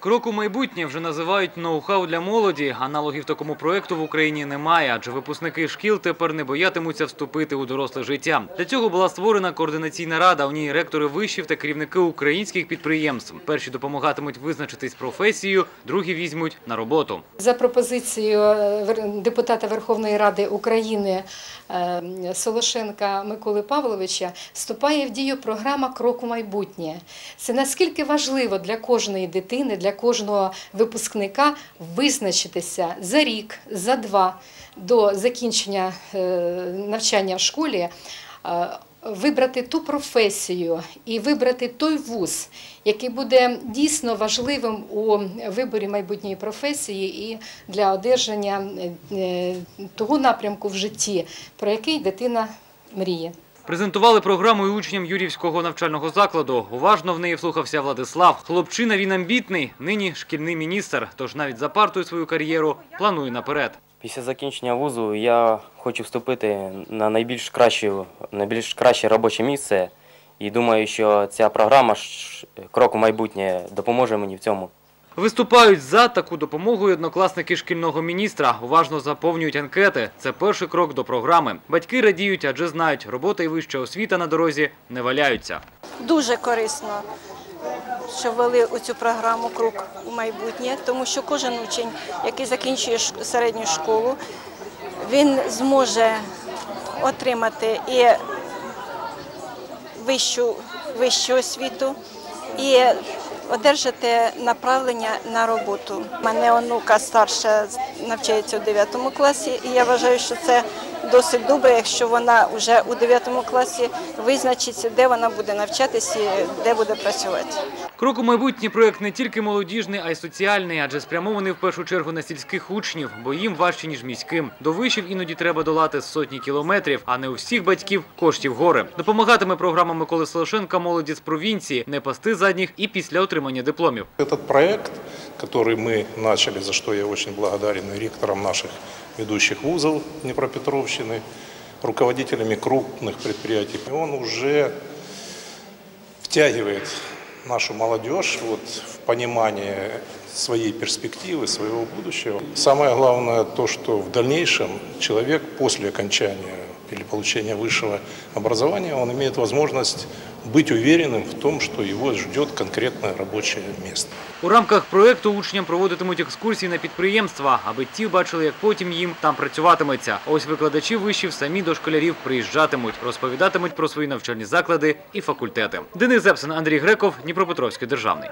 Крок у майбутнє вже називають ноу-хау для молоді. Аналогів такому проекту в Україні немає, адже випускники шкіл тепер не боятимуться вступити у доросле життя. Для цього була створена координаційна рада. У ній ректори вишів та керівники українських підприємств. Перші допомагатимуть визначитись професією, другі візьмуть на роботу. За пропозицією е, депутата Верховної Ради України е, Солошенка Миколи Павловича вступає в дію програма Крок у майбутнє. Це наскільки важливо для кожної дитини, для кожного випускника визначитися за рік, за два до закінчення е, навчання в школі. е, Вибрати ту професію і вибрати той вуз, який буде дійсно важливим у виборі майбутньої професії і для одержання е, того напрямку в житті, про який дитина мріє. Презентували програму і учням Юрівського навчального закладу. Уважно в неї вслухався Владислав. Хлопчина він амбітний, нині шкільний міністр, тож навіть за партою свою кар'єру планує наперед. Після закінчення вузу я хочу вступити на найбільш краще, найбільш краще робоче місце. І думаю, що ця програма крок у майбутнє допоможе мені в цьому. Виступають за таку допомогу і однокласники шкільного міністра. Уважно заповнюють анкети. Це перший крок до програми. Батьки радіють, адже знають, робота і вища освіта на дорозі не валяються. Дуже корисно, що ввели у цю програму Круг у майбутнє, тому що кожен учень, який закінчує середню школу, він зможе отримати і вищу, вищу освіту, і одержати направлення на роботу. У мене онука старша навчається у 9 класі, і я вважаю, що це досить добре, якщо вона вже у 9 класі визначиться, де вона буде навчатися і де буде працювати. Крок у майбутнє проект не тільки молодіжний, а й соціальний, адже спрямований в першу чергу на сільських учнів, бо їм важче, ніж міським. До вишів іноді треба долати сотні кілометрів, а не у всіх батьків коштів гори. Допомагатиме програма Миколи Солошенка молоді з провінції не пасти задніх і після отримання дипломів. Этот проект, который мы начали, за что я очень благодарен и ректорам наших ведущих вузов Днепропетровщины, руководителями крупных предприятий, он уже втягивает нашу молодежь вот, в понимании своей перспективы, своего будущего. Самое главное то, что в дальнейшем человек после окончания или получения высшего образования, он имеет возможность быть уверенным в том, что его ждет конкретное рабочее место. У рамках проекту учням проводитимуть екскурсії на підприємства, аби ті бачили, як потім їм там працюватиметься. А ось викладачі вишів самі до школярів приїжджатимуть, розповідатимуть про свої навчальні заклади і факультети. Денис Зепсин, Андрій Греков, Дніпропетровський державний.